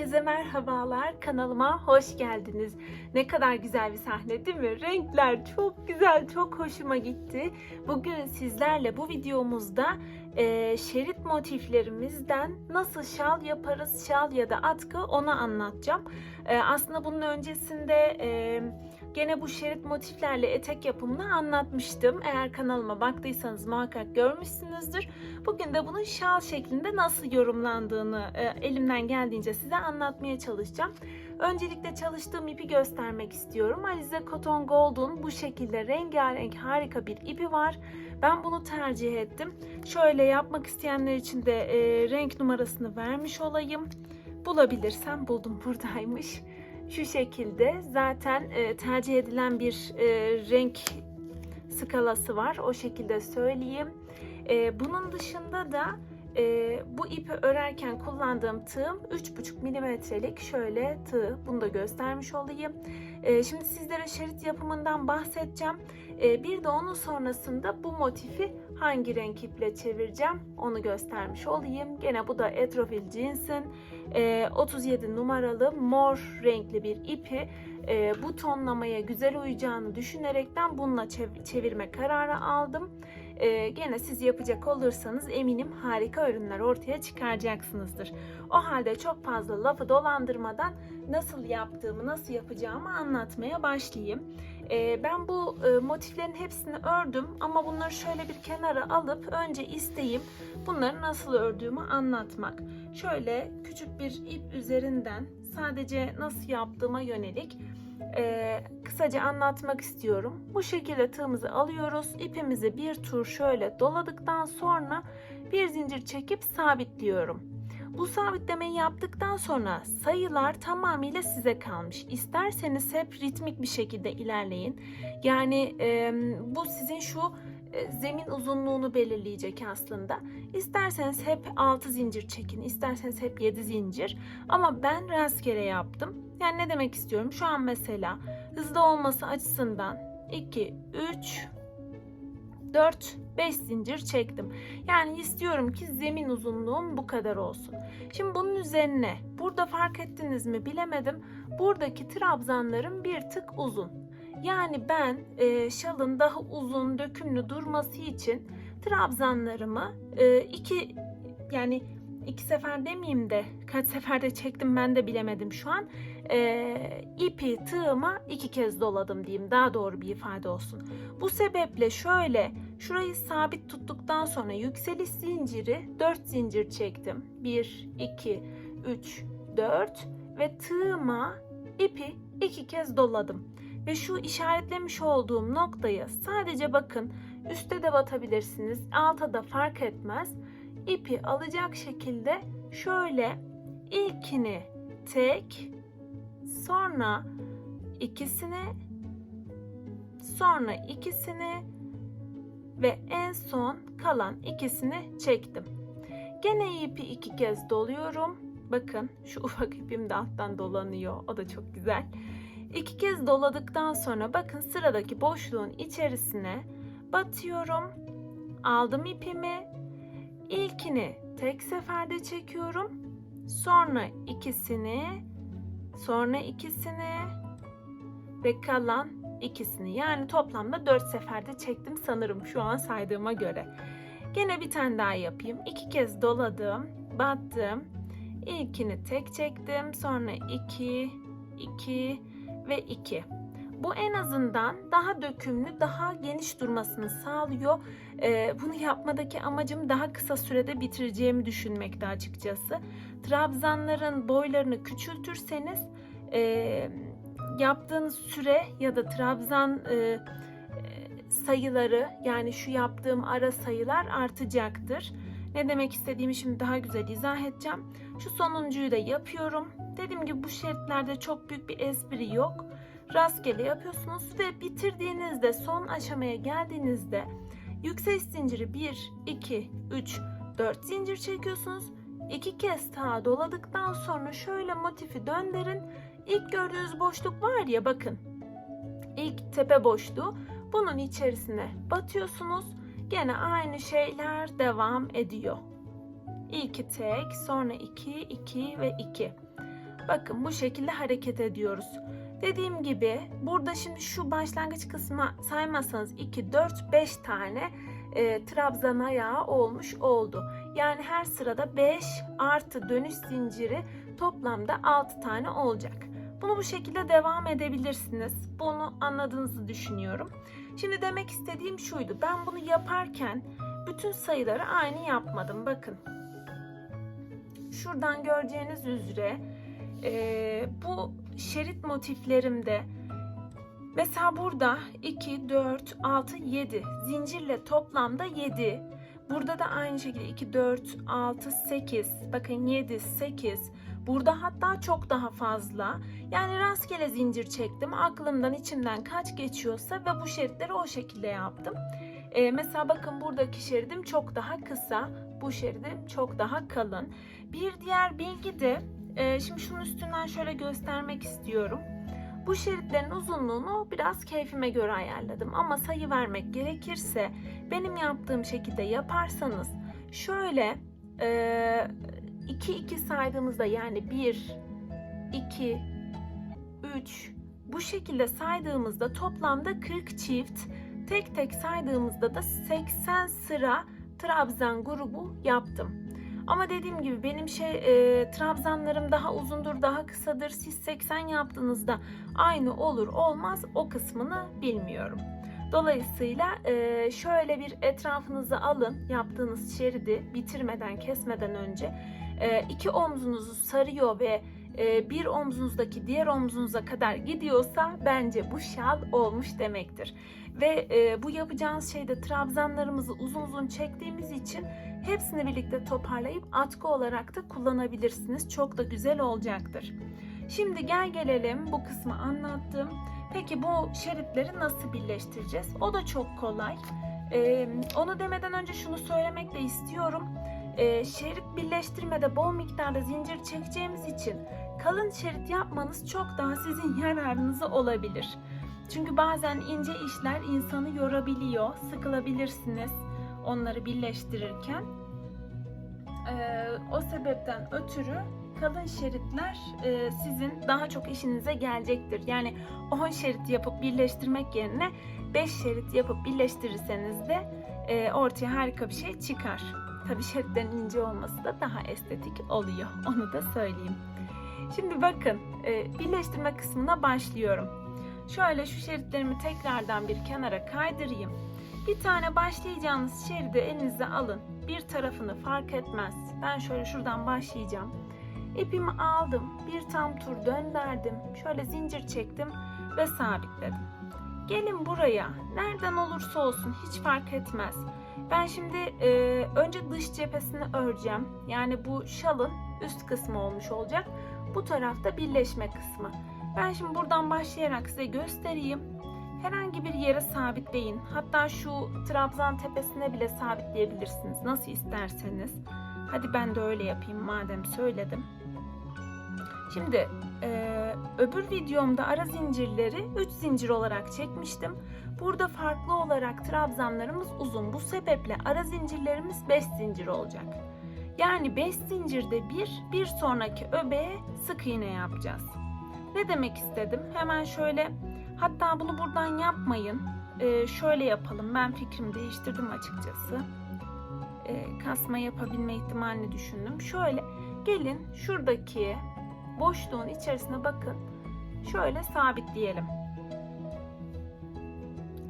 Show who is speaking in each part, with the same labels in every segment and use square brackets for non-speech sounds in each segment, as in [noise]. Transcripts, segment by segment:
Speaker 1: Herkese merhabalar. Kanalıma hoş geldiniz. Ne kadar güzel bir sahne değil mi? Renkler çok güzel, çok hoşuma gitti. Bugün sizlerle bu videomuzda e, şerit motiflerimizden nasıl şal yaparız, şal ya da atkı onu anlatacağım. E, aslında bunun öncesinde e, gene bu şerit motiflerle etek yapımını anlatmıştım. Eğer kanalıma baktıysanız muhakkak görmüşsünüzdür. Bugün de bunun şal şeklinde nasıl yorumlandığını e, elimden geldiğince size anlatmaya çalışacağım. Öncelikle çalıştığım ipi göstermek istiyorum. Alize Cotton Gold'un bu şekilde rengarenk harika bir ipi var. Ben bunu tercih ettim. Şöyle yapmak isteyenler için de e, renk numarasını vermiş olayım. Bulabilirsem buldum buradaymış. Şu şekilde zaten e, tercih edilen bir e, renk skalası var. O şekilde söyleyeyim. E, bunun dışında da e, bu ipi örerken kullandığım tığım 3,5 milimetrelik şöyle tığ. Bunu da göstermiş olayım. E, şimdi sizlere şerit yapımından bahsedeceğim. E, bir de onun sonrasında bu motifi hangi renk iple çevireceğim onu göstermiş olayım. Gene bu da Etrofil Jeans'in e, 37 numaralı mor renkli bir ipi e, bu tonlamaya güzel uyacağını düşünerekten bununla çev- çevirme kararı aldım. E, gene siz yapacak olursanız eminim harika ürünler ortaya çıkaracaksınızdır. O halde çok fazla lafı dolandırmadan nasıl yaptığımı, nasıl yapacağımı anlatmaya başlayayım. E, ben bu e, motiflerin hepsini ördüm ama bunları şöyle bir kenara alıp önce isteğim bunları nasıl ördüğümü anlatmak. Şöyle küçük bir ip üzerinden sadece nasıl yaptığıma yönelik e, kısaca anlatmak istiyorum. Bu şekilde tığımızı alıyoruz. İpimizi bir tur şöyle doladıktan sonra bir zincir çekip sabitliyorum. Bu sabitlemeyi yaptıktan sonra sayılar tamamıyla size kalmış. İsterseniz hep ritmik bir şekilde ilerleyin. Yani e, bu sizin şu zemin uzunluğunu belirleyecek aslında. İsterseniz hep 6 zincir çekin, isterseniz hep 7 zincir. Ama ben rastgele yaptım. Yani ne demek istiyorum? Şu an mesela hızlı olması açısından 2, 3, 4, 5 zincir çektim. Yani istiyorum ki zemin uzunluğum bu kadar olsun. Şimdi bunun üzerine burada fark ettiniz mi bilemedim. Buradaki trabzanlarım bir tık uzun. Yani ben e, şalın daha uzun dökümlü durması için trabzanlarımı e, iki yani iki sefer demeyeyim de kaç seferde çektim ben de bilemedim şu an. E, ipi tığıma iki kez doladım diyeyim daha doğru bir ifade olsun. Bu sebeple şöyle şurayı sabit tuttuktan sonra yükseliş zinciri 4 zincir çektim. 1, 2, 3, 4 ve tığıma ipi iki kez doladım. Ve şu işaretlemiş olduğum noktayı sadece bakın üste de batabilirsiniz alta da fark etmez. İpi alacak şekilde şöyle ilkini tek sonra ikisini sonra ikisini ve en son kalan ikisini çektim. Gene ipi iki kez doluyorum. Bakın şu [laughs] ufak ipim de alttan dolanıyor. O da çok güzel. İki kez doladıktan sonra bakın sıradaki boşluğun içerisine batıyorum. Aldım ipimi. İlkini tek seferde çekiyorum. Sonra ikisini, sonra ikisini ve kalan ikisini. Yani toplamda 4 seferde çektim sanırım şu an saydığıma göre. Gene bir tane daha yapayım. İki kez doladım, battım. İlkini tek çektim. Sonra 2, 2 ve 2. Bu en azından daha dökümlü, daha geniş durmasını sağlıyor. Ee, bunu yapmadaki amacım daha kısa sürede bitireceğimi düşünmekte açıkçası. Trabzanların boylarını küçültürseniz e, yaptığınız süre ya da trabzan e, sayıları yani şu yaptığım ara sayılar artacaktır. Ne demek istediğimi şimdi daha güzel izah edeceğim. Şu sonuncuyu da yapıyorum. Dediğim gibi bu şeritlerde çok büyük bir espri yok. Rastgele yapıyorsunuz ve bitirdiğinizde son aşamaya geldiğinizde yüksek zinciri 1, 2, 3, 4 zincir çekiyorsunuz. İki kez ta doladıktan sonra şöyle motifi döndürün. İlk gördüğünüz boşluk var ya bakın. İlk tepe boşluğu. Bunun içerisine batıyorsunuz. Gene aynı şeyler devam ediyor. İlki tek, sonra iki, iki ve iki. Bakın bu şekilde hareket ediyoruz. Dediğim gibi burada şimdi şu başlangıç kısmına saymazsanız 2, 4, 5 tane e, trabzan ayağı olmuş oldu. Yani her sırada 5 artı dönüş zinciri toplamda 6 tane olacak. Bunu bu şekilde devam edebilirsiniz. Bunu anladığınızı düşünüyorum. Şimdi demek istediğim şuydu. Ben bunu yaparken bütün sayıları aynı yapmadım. Bakın. Şuradan göreceğiniz üzere e, bu şerit motiflerimde mesela burada 2, 4, 6, 7 zincirle toplamda 7. Burada da aynı şekilde 2, 4, 6, 8. Bakın 7, 8. Burada hatta çok daha fazla. Yani rastgele zincir çektim. Aklımdan içimden kaç geçiyorsa ve bu şeritleri o şekilde yaptım. Ee, mesela bakın buradaki şeridim çok daha kısa. Bu şeridim çok daha kalın. Bir diğer bilgi de e, şimdi şunun üstünden şöyle göstermek istiyorum. Bu şeritlerin uzunluğunu biraz keyfime göre ayarladım. Ama sayı vermek gerekirse benim yaptığım şekilde yaparsanız şöyle 2 2 saydığımızda yani 1 2 3 bu şekilde saydığımızda toplamda 40 çift tek tek saydığımızda da 80 sıra trabzan grubu yaptım. Ama dediğim gibi benim şey e, trabzanlarım daha uzundur, daha kısadır. Siz 80 yaptığınızda aynı olur olmaz o kısmını bilmiyorum. Dolayısıyla e, şöyle bir etrafınızı alın yaptığınız şeridi bitirmeden kesmeden önce e, iki omzunuzu sarıyor ve e, bir omzunuzdaki diğer omzunuza kadar gidiyorsa bence bu şal olmuş demektir. Ve e, bu yapacağınız şeyde trabzanlarımızı uzun uzun çektiğimiz için hepsini birlikte toparlayıp atkı olarak da kullanabilirsiniz. Çok da güzel olacaktır. Şimdi gel gelelim bu kısmı anlattım. Peki bu şeritleri nasıl birleştireceğiz? O da çok kolay. Ee, onu demeden önce şunu söylemek de istiyorum. Ee, şerit birleştirmede bol miktarda zincir çekeceğimiz için kalın şerit yapmanız çok daha sizin [laughs] yararınıza olabilir. Çünkü bazen ince işler insanı yorabiliyor, sıkılabilirsiniz onları birleştirirken. Ee, o sebepten ötürü kalın şeritler e, sizin daha çok işinize gelecektir. Yani 10 şerit yapıp birleştirmek yerine 5 şerit yapıp birleştirirseniz de e, ortaya harika bir şey çıkar. Tabii şeritlerin ince olması da daha estetik oluyor. Onu da söyleyeyim. Şimdi bakın e, birleştirme kısmına başlıyorum. Şöyle şu şeritlerimi tekrardan bir kenara kaydırayım. Bir tane başlayacağınız şeridi elinize alın. Bir tarafını fark etmez. Ben şöyle şuradan başlayacağım. İpimi aldım. Bir tam tur döndürdüm. Şöyle zincir çektim ve sabitledim. Gelin buraya. Nereden olursa olsun hiç fark etmez. Ben şimdi e, önce dış cephesini öreceğim. Yani bu şalın üst kısmı olmuş olacak. Bu tarafta birleşme kısmı. Ben şimdi buradan başlayarak size göstereyim. Herhangi bir yere sabitleyin. Hatta şu trabzan tepesine bile sabitleyebilirsiniz. Nasıl isterseniz. Hadi ben de öyle yapayım madem söyledim. Şimdi e, öbür videomda ara zincirleri 3 zincir olarak çekmiştim. Burada farklı olarak trabzanlarımız uzun. Bu sebeple ara zincirlerimiz 5 zincir olacak. Yani 5 zincirde bir, bir sonraki öbeğe sık iğne yapacağız. Ne demek istedim? Hemen şöyle hatta bunu buradan yapmayın. Ee, şöyle yapalım. Ben fikrimi değiştirdim açıkçası. Ee, kasma yapabilme ihtimalini düşündüm. Şöyle gelin şuradaki boşluğun içerisine bakın. Şöyle sabitleyelim.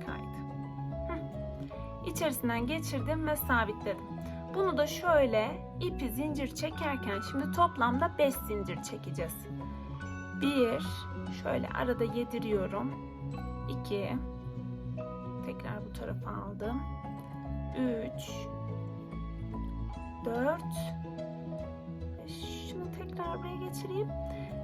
Speaker 1: Kaydı. İçerisinden geçirdim ve sabitledim. Bunu da şöyle ipi zincir çekerken şimdi toplamda 5 zincir çekeceğiz. 1 şöyle arada yediriyorum. 2 tekrar bu tarafa aldım. 3 4 şunu tekrar buraya geçireyim.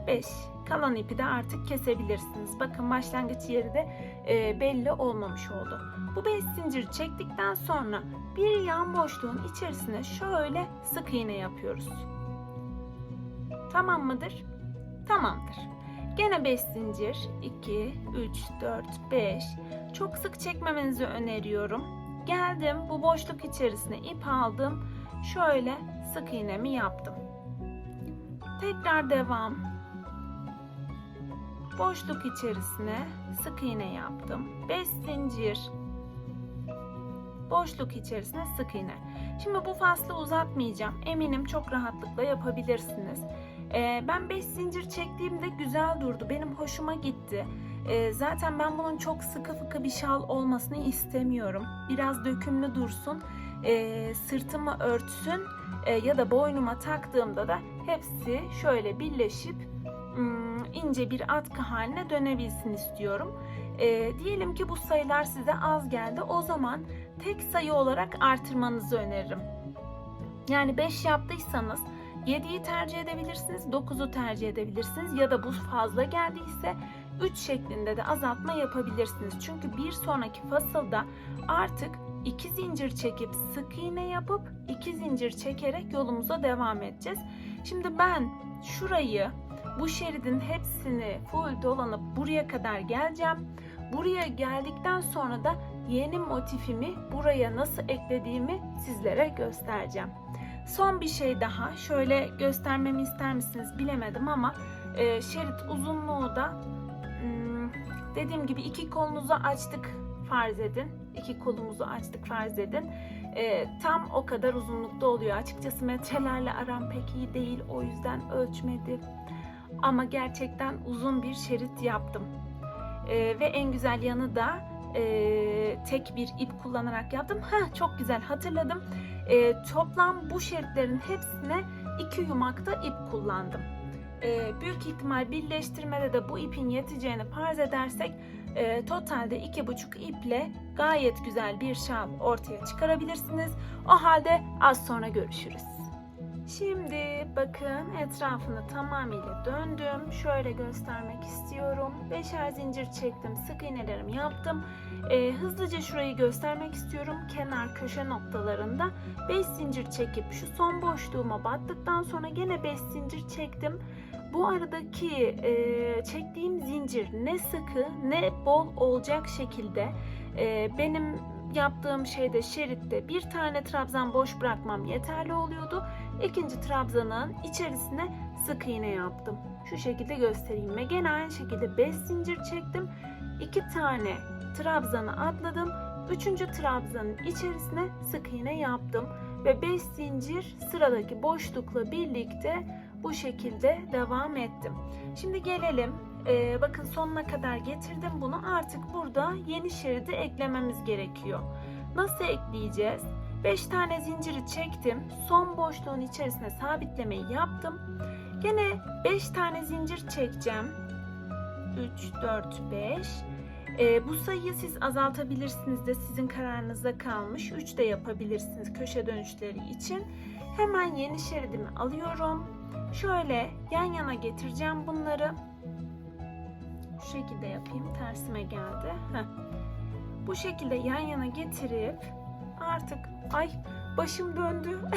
Speaker 1: 5 kalan ipi de artık kesebilirsiniz. Bakın başlangıç yeri de e, belli olmamış oldu. Bu 5 zincir çektikten sonra bir yan boşluğun içerisine şöyle sık iğne yapıyoruz. Tamam mıdır? Tamamdır. Gene 5 zincir 2 3 4 5 çok sık çekmemenizi öneriyorum. Geldim bu boşluk içerisine ip aldım. Şöyle sık iğnemi yaptım. Tekrar devam. boşluk içerisine sık iğne yaptım. 5 zincir boşluk içerisine sık iğne. Şimdi bu faslı uzatmayacağım. Eminim çok rahatlıkla yapabilirsiniz. Ee, ben 5 zincir çektiğimde güzel durdu. Benim hoşuma gitti. Ee, zaten ben bunun çok sıkı fıkı bir şal olmasını istemiyorum. Biraz dökümlü dursun. Ee, sırtımı örtsün ya da boynuma taktığımda da hepsi şöyle birleşip hmm, ince bir atkı haline dönebilsin istiyorum. Diyelim ki bu sayılar size az geldi. O zaman tek sayı olarak artırmanızı öneririm. Yani 5 yaptıysanız 7'yi tercih edebilirsiniz, 9'u tercih edebilirsiniz ya da bu fazla geldiyse 3 şeklinde de azaltma yapabilirsiniz. Çünkü bir sonraki fasılda artık 2 zincir çekip sık iğne yapıp 2 zincir çekerek yolumuza devam edeceğiz. Şimdi ben şurayı bu şeridin hepsini full dolanıp buraya kadar geleceğim. Buraya geldikten sonra da yeni motifimi buraya nasıl eklediğimi sizlere göstereceğim. Son bir şey daha şöyle göstermemi ister misiniz bilemedim ama e, şerit uzunluğu da hmm, dediğim gibi iki kolumuzu açtık farz edin. İki kolumuzu açtık farz edin. E, tam o kadar uzunlukta oluyor. Açıkçası metrelerle aram pek iyi değil o yüzden ölçmedim. Ama gerçekten uzun bir şerit yaptım. E, ve en güzel yanı da e, tek bir ip kullanarak yaptım. Ha çok güzel hatırladım. E, toplam bu şeritlerin hepsine iki yumakta ip kullandım. E, büyük ihtimal birleştirmede de bu ipin yeteceğini farz edersek e, totalde iki buçuk iple gayet güzel bir şal ortaya çıkarabilirsiniz. O halde az sonra görüşürüz. Şimdi bakın etrafını tamamıyla döndüm. Şöyle göstermek istiyorum. Beşer zincir çektim. Sık iğnelerimi yaptım. Ee, hızlıca şurayı göstermek istiyorum. Kenar köşe noktalarında 5 zincir çekip şu son boşluğuma battıktan sonra gene 5 zincir çektim. Bu aradaki e, çektiğim zincir ne sıkı ne bol olacak şekilde e, benim yaptığım şeyde şeritte bir tane trabzan boş bırakmam yeterli oluyordu. İkinci trabzanın içerisine sık iğne yaptım. Şu şekilde göstereyim ve gene aynı şekilde 5 zincir çektim. 2 tane trabzanı atladım. Üçüncü trabzanın içerisine sık iğne yaptım ve 5 zincir sıradaki boşlukla birlikte bu şekilde devam ettim. Şimdi gelelim ee, bakın sonuna kadar getirdim bunu artık burada yeni şeridi eklememiz gerekiyor. Nasıl ekleyeceğiz? 5 tane zinciri çektim. Son boşluğun içerisine sabitlemeyi yaptım. Gene 5 tane zincir çekeceğim. 3, 4, 5. Ee, bu sayıyı siz azaltabilirsiniz de sizin kararınıza kalmış. 3 de yapabilirsiniz köşe dönüşleri için. Hemen yeni şeridimi alıyorum. Şöyle yan yana getireceğim bunları. Şu şekilde yapayım. Tersime geldi. Heh. Bu şekilde yan yana getirip artık ay başım döndü. [laughs]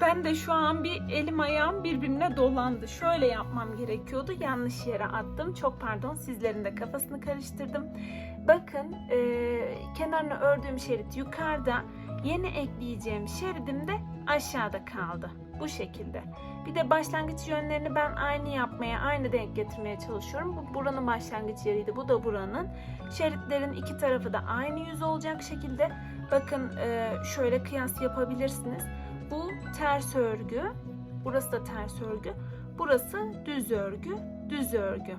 Speaker 1: ben de şu an bir elim ayağım birbirine dolandı. Şöyle yapmam gerekiyordu. Yanlış yere attım. Çok pardon. Sizlerin de kafasını karıştırdım. Bakın e, kenarını ördüğüm şerit yukarıda. Yeni ekleyeceğim şeridim de aşağıda kaldı. Bu şekilde. Bir de başlangıç yönlerini ben aynı yapmaya, aynı denk getirmeye çalışıyorum. Bu buranın başlangıç yeriydi. Bu da buranın. Şeritlerin iki tarafı da aynı yüz olacak şekilde. Bakın e, şöyle kıyas yapabilirsiniz. Bu ters örgü. Burası da ters örgü. Burası düz örgü, düz örgü.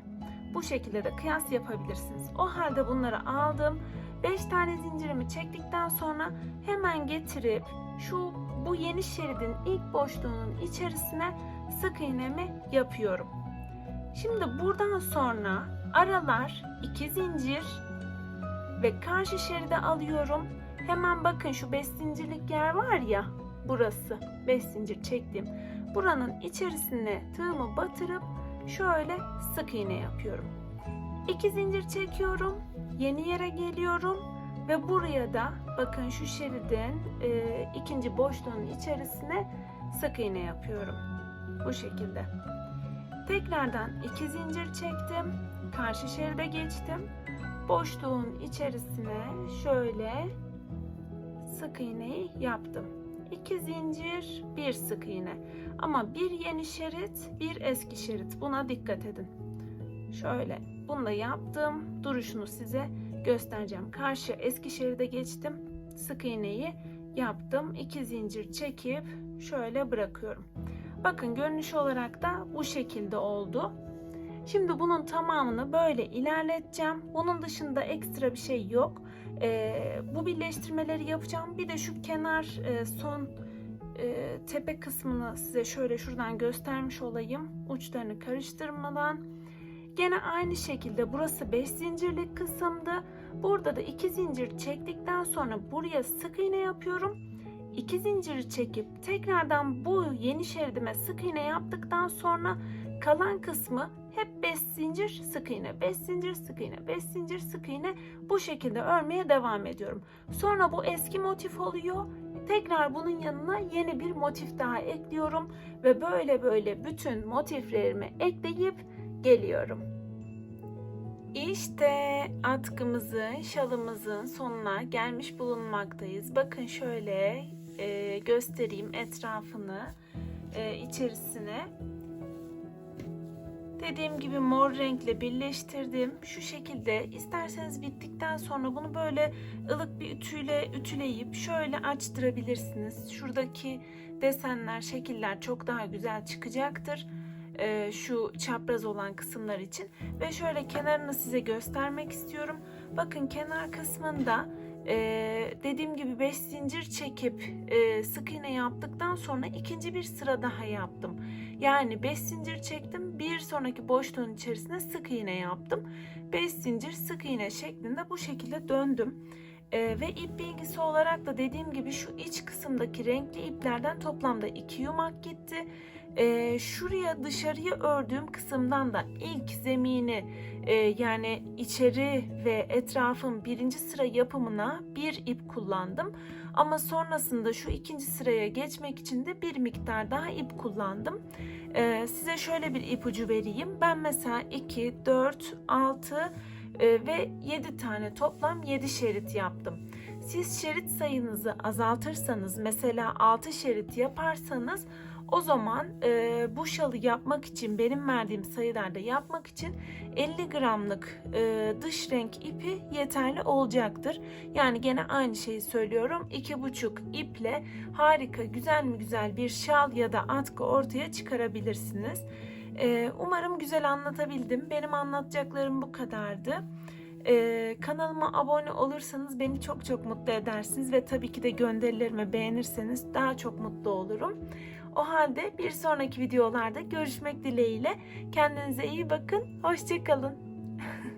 Speaker 1: Bu şekilde de kıyas yapabilirsiniz. O halde bunları aldım. 5 tane zincirimi çektikten sonra hemen getirip şu bu yeni şeridin ilk boşluğunun içerisine sık iğnemi yapıyorum. Şimdi buradan sonra aralar 2 zincir ve karşı şeride alıyorum. Hemen bakın şu 5 zincirlik yer var ya burası 5 zincir çektim. Buranın içerisine tığımı batırıp şöyle sık iğne yapıyorum. 2 zincir çekiyorum. Yeni yere geliyorum ve buraya da bakın şu şeridin e, ikinci boşluğun içerisine sık iğne yapıyorum. Bu şekilde. Tekrardan iki zincir çektim. Karşı şeride geçtim. Boşluğun içerisine şöyle sık iğneyi yaptım. 2 zincir, bir sık iğne. Ama bir yeni şerit, bir eski şerit. Buna dikkat edin. Şöyle bunu da yaptım. Duruşunu size göstereceğim. Karşı eski şeride geçtim. Sık iğneyi yaptım. 2 zincir çekip şöyle bırakıyorum. Bakın görünüş olarak da bu şekilde oldu. Şimdi bunun tamamını böyle ilerleteceğim. Bunun dışında ekstra bir şey yok. Ee, bu birleştirmeleri yapacağım. Bir de şu kenar e, son e, tepe kısmını size şöyle şuradan göstermiş olayım. Uçlarını karıştırmadan. Gene aynı şekilde burası 5 zincirlik kısımdı. Burada da 2 zincir çektikten sonra buraya sık iğne yapıyorum. 2 zinciri çekip tekrardan bu yeni şeridime sık iğne yaptıktan sonra kalan kısmı hep 5 zincir sık iğne, 5 zincir sık iğne, 5 zincir sık iğne bu şekilde örmeye devam ediyorum. Sonra bu eski motif oluyor. Tekrar bunun yanına yeni bir motif daha ekliyorum ve böyle böyle bütün motiflerimi ekleyip geliyorum. İşte atkımızın, şalımızın sonuna gelmiş bulunmaktayız. Bakın şöyle e, göstereyim etrafını, e, içerisine. Dediğim gibi mor renkle birleştirdim. Şu şekilde isterseniz bittikten sonra bunu böyle ılık bir ütüyle ütüleyip şöyle açtırabilirsiniz. Şuradaki desenler, şekiller çok daha güzel çıkacaktır. Ee, şu çapraz olan kısımlar için. Ve şöyle kenarını size göstermek istiyorum. Bakın kenar kısmında e, dediğim gibi 5 zincir çekip e, sık iğne yaptıktan sonra ikinci bir sıra daha yaptım. Yani 5 zincir çektim. Bir sonraki boşluğun içerisine sık iğne yaptım. 5 zincir sık iğne şeklinde bu şekilde döndüm. Ee, ve ip bilgisi olarak da dediğim gibi şu iç kısımdaki renkli iplerden toplamda 2 yumak gitti. Ee, şuraya dışarıya ördüğüm kısımdan da ilk zemini e, yani içeri ve etrafın birinci sıra yapımına bir ip kullandım. Ama sonrasında şu ikinci sıraya geçmek için de bir miktar daha ip kullandım. Ee, size şöyle bir ipucu vereyim. Ben mesela 2, 4, 6 e, ve 7 tane toplam 7 şerit yaptım. Siz şerit sayınızı azaltırsanız mesela 6 şerit yaparsanız o zaman e, bu şalı yapmak için benim verdiğim sayılarda yapmak için 50 gramlık e, dış renk ipi yeterli olacaktır. Yani gene aynı şeyi söylüyorum. 2,5 iple harika güzel mi güzel bir şal ya da atkı ortaya çıkarabilirsiniz. E, umarım güzel anlatabildim. Benim anlatacaklarım bu kadardı. Ee, kanalıma abone olursanız beni çok çok mutlu edersiniz ve tabii ki de gönderilerimi beğenirseniz daha çok mutlu olurum. O halde bir sonraki videolarda görüşmek dileğiyle. Kendinize iyi bakın. Hoşçakalın. [laughs]